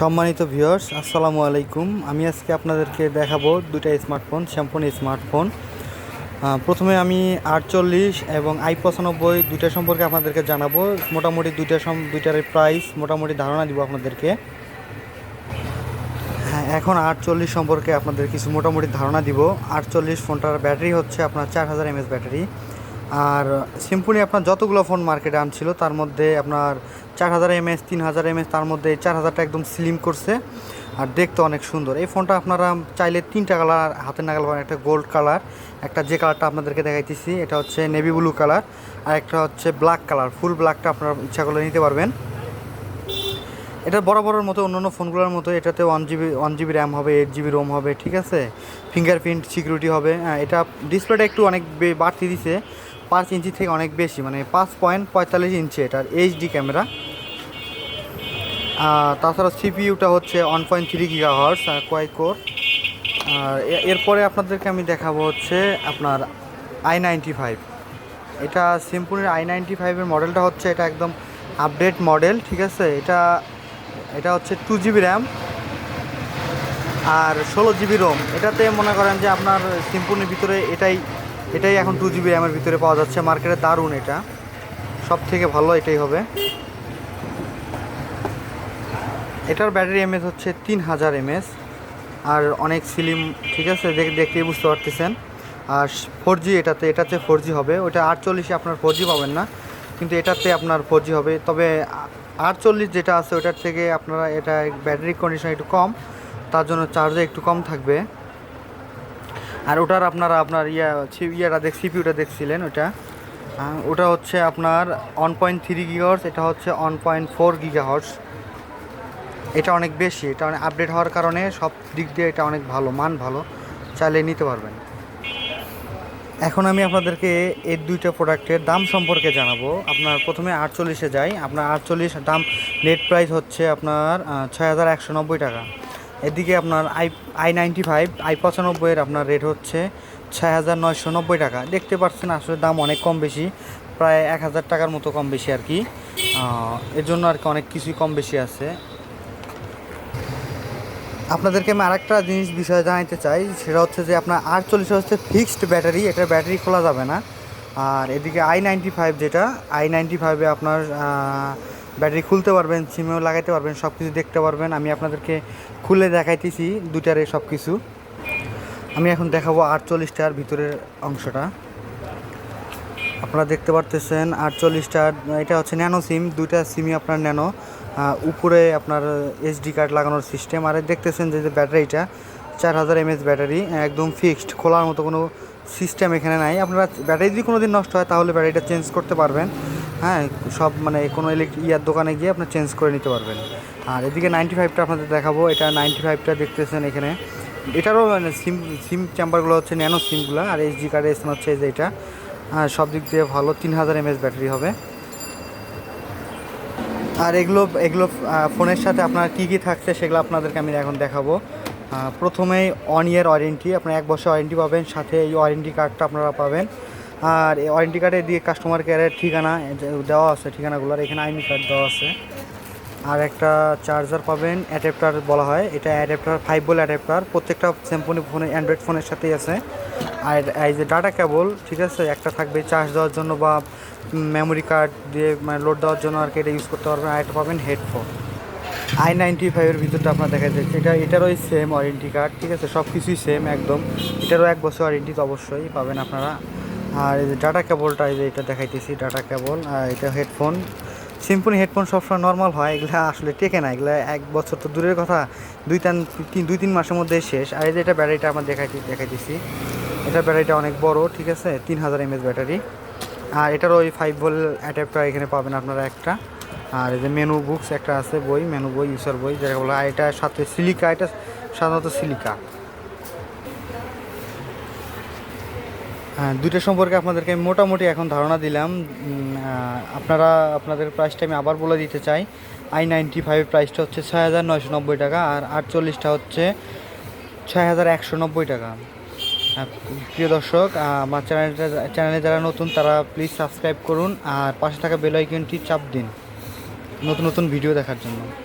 সম্মানিত ভিউয়ার্স আসসালামু আলাইকুম। আমি আজকে আপনাদেরকে দেখাবো দুইটা স্মার্টফোন শ্যাম্পন স্মার্টফোন প্রথমে আমি আটচল্লিশ এবং আই পঁচানব্বই দুইটা সম্পর্কে আপনাদেরকে জানাব। মোটামুটি দুইটা সম দুইটার প্রাইস মোটামুটি ধারণা দিব আপনাদেরকে। হ্যাঁ এখন আটচল্লিশ সম্পর্কে আপনাদের কিছু মোটামুটি ধারণা দিব। আটচল্লিশ ফোনটার ব্যাটারি হচ্ছে আপনার চার হাজার এমএস ব্যাটারি। আর সিম্পলি আপনার যতগুলো ফোন মার্কেটে আনছিল তার মধ্যে আপনার চার হাজার এমএস তিন হাজার এমএস তার মধ্যে চার হাজারটা একদম স্লিম করছে। আর দেখতে অনেক সুন্দর। এই ফোনটা আপনারা চাইলে তিনটা কালার হাতের নাগাল পাবেন একটা গোল্ড কালার একটা যে কালারটা আপনাদেরকে দেখাইতেছি এটা হচ্ছে নেভি ব্লু কালার আর একটা হচ্ছে ব্ল্যাক কালার ফুল ব্ল্যাকটা আপনারা ইচ্ছা করলে নিতে পারবেন। এটা বরাবরের মতো অন্যান্য ফোনগুলোর মতো এটাতে one GB one GB RAM হবে এইট জিবি রোম হবে ঠিক আছে? ফিঙ্গারপ্রিন্ট সিকিউরিটি হবে। হ্যাঁ, এটা ডিসপ্লেটা একটু অনেক বাড়তি দিছে। পাঁচ ইঞ্চি থেকে অনেক বেশি মানে পাঁচ পয়েন্ট পঁয়তাল্লিশ ইঞ্চি এটার এইচডি ক্যামেরা তাছাড়া সিপিইউটা হচ্ছে one point three giga hertz কোয়াই আর এরপরে আপনাদেরকে আমি দেখাবো হচ্ছে আপনার আই নাইনটি ফাইভ এটা সিম্পলের আই নাইনটি ফাইভের মডেলটা হচ্ছে এটা একদম আপডেট মডেল ঠিক আছে? এটা এটা হচ্ছে টু জিবি র্যাম আর ষোলো জিবি রোম এটাতে মনে করেন যে আপনার সিম্পলের ভিতরে এটাই এটাই এখন টু জিবি র্যামের ভিতরে পাওয়া যাচ্ছে। মার্কেটে দারুণ এটা। সব থেকে ভালো এটাই হবে। এটার ব্যাটারি এমএস হচ্ছে তিন হাজার এমএস আর অনেক সিলিম ঠিক আছে? দেখ- দেখতেই বুঝতে পারতেছেন। আর ফোর জি এটাতে এটাতে ফোর জি হবে। ওটা আটচল্লিশে আপনার ফোর জি পাবেন না। কিন্তু এটাতে আপনার ফোর জি হবে। তবে আটচল্লিশ যেটা আছে, ওটার থেকে আপনারা এটা ব্যাটারি কন্ডিশন একটু কম। তার জন্য চার্জে একটু কম থাকবে। আর ওটার আপনারা আপনার ইয়া ইয়েটা দেখ সিপিউটা দেখছিলেন ওটা ওটা হচ্ছে আপনার ওয়ান পয়েন্ট থ্রি গিগাহর্স এটা হচ্ছে ওয়ান পয়েন্ট ফোর গিগাহর্স এটা অনেক বেশি, এটা অনেক আপডেট হওয়ার কারণে সব দিক দিয়ে এটা অনেক ভালো, মান ভালো। চাইলে নিতে পারবেন। এখন আমি আপনাদেরকে এর দুইটা প্রোডাক্টের দাম সম্পর্কে জানাব। আপনার প্রথমে আটচল্লিশে যাই। আপনার আটচল্লিশ দাম নেট প্রাইস হচ্ছে আপনার ছয় হাজার একশো নব্বই টাকা। এদিকে আপনার I I ninety five, I পঁচানব্বইয়ের আপনার রেট হচ্ছে ছয় হাজার নয়শো নব্বই টাকা। দেখতে পাচ্ছেন আসলে দাম অনেক কম বেশি, প্রায় এক হাজার টাকার মতো কম বেশি আর কি। এর জন্য আর কি অনেক কিছুই কম বেশি আছে। আপনাদেরকে আমি আরেকটা জিনিস বিষয়ে জানাইতে চাই, সেটা হচ্ছে যে আপনার আটচল্লিশ হচ্ছে ফিক্সড ব্যাটারি এটার ব্যাটারি খোলা যাবে না। আর এদিকে আই নাইনটি ফাইভ যেটা, আই নাইনটি ফাইভে আপনার ব্যাটারি খুলতে পারবেন সিমেও লাগাইতে পারবেন সব কিছু দেখতে পারবেন। আমি আপনাদেরকে খুলে দেখাইতেছি দুটারে সব কিছু আমি এখন দেখাবো আটচল্লিশটার ভিতরের অংশটা। আপনারা দেখতে পারতেছেন আটচল্লিশটা এটা হচ্ছে ন্যানো সিম দুইটা সিমই আপনার ন্যানো। উপরে আপনার এসডি কার্ড লাগানোর সিস্টেম আর দেখতেছেন যে যে ব্যাটারিটা, চার হাজার এমএস ব্যাটারি, একদম ফিক্সড খোলার মতো কোনো সিস্টেম এখানে নাই। আপনারা, ব্যাটারি যদি কোনো দিন নষ্ট হয়, তাহলে ব্যাটারিটা চেঞ্জ করতে পারবেন। হ্যাঁ সব মানে কোনো ইলেকট্রিক ইয়ার দোকানে গিয়ে আপনার চেঞ্জ করে নিতে পারবেন। আর এদিকে নাইনটি ফাইভটা আপনাদের দেখাবো, এটা নাইনটি ফাইভটা দেখতেছেন এখানে। এটারও মানে সিম সিম চেম্বারগুলো হচ্ছে ন্যানো সিমগুলো আর এইচডি কার্ডের স্থান হচ্ছে এই যে এটা। সব দিক দিয়ে ভালো তিন হাজার এমএস ব্যাটারি হবে। আর এগুলো এগুলো ফোনের সাথে আপনার কী কী থাকছে সেগুলো আপনাদেরকে আমি এখন দেখাবো। প্রথমেই ওয়ান ইয়ার ওয়ারেন্টি আপনার এক বছর ওয়ারেন্টি পাবেন, সাথে এই ওয়ারেন্টি কার্ডটা আপনারা পাবেন। আর এই ওয়ারেন্টি কার্ডে দিয়ে কাস্টমার কেয়ারের ঠিকানা দেওয়া আছে ঠিকানাগুলোর এখানে আইনি কার্ড দেওয়া আছে। আর একটা চার্জার পাবেন অ্যাডাপ্টার বলা হয়। এটা অ্যাডাপ্টার ফাইভ বল অ্যাডাপ্টার প্রত্যেকটা স্যাম্পনি ফোনে অ্যান্ড্রয়েড ফোনের সাথেই আছে। আর এই যে ডাটা কেবল ঠিক আছে? একটা থাকবে চার্জ দেওয়ার জন্য বা মেমোরি কার্ড দিয়ে মানে লোড দেওয়ার জন্য আর কি এটা ইউজ করতে পারবেন। আর একটা পাবেন হেডফোন আই নাইনটি ফাইভের ভিতরটা আপনার দেখা যাচ্ছে এটা, এটারও সেম ওয়ারেন্টি কার্ড ঠিক আছে? সব কিছুই সেম একদম। এটারও এক বছর ওয়ারেন্টি তো অবশ্যই পাবেন আপনারা। আর এই যে ডাটা কেবলটা এই যে এটা দেখাইতেছি, ডাটা কেবল, আর এটা হেডফোন। সিম্পলি হেডফোন সবসময় নর্মাল হয়, এগুলো আসলে টেকে না, এগুলো এক বছর তো দূরের কথা, দুই তিন তিন, দুই, তিন মাসের মধ্যে শেষ। আর এই যে এটা ব্যাটারিটা আমরা দেখাইতে, দেখাইতেছি, এটা ব্যাটারিটা অনেক বড়, ঠিক আছে? তিন হাজার এমএস ব্যাটারি। আর এটারও ওই ফাইভ ভোল অ্যাডাপ্টার এখানে পাবেন আপনারা একটা। আর এই যে মেনু বুকস একটা আছে, বই মেনু বই ইউসার বই যেটা বলা এটা সাথে সিলিকা এটা সাধারণত সিলিকা দুইটা সম্পর্কে আপনাদেরকে আমি মোটামুটি এখন ধারণা দিলাম। আপনারা আপনাদের প্রাইসটা আমি আবার বলে দিতে চাই। আই নাইনটি ফাইভ প্রাইসটা হচ্ছে ছয় হাজার নয়শো নব্বই টাকা আর আটচল্লিশটা হচ্ছে ছয় হাজার একশো নব্বই টাকা। প্রিয় দর্শক আমার চ্যানেলটা চ্যানেলে যারা নতুন, তারা প্লিজ সাবস্ক্রাইব করুন আর পাশে থাকা বেল আইকনটি চাপ দিন। নতুন নতুন ভিডিও দেখার জন্য।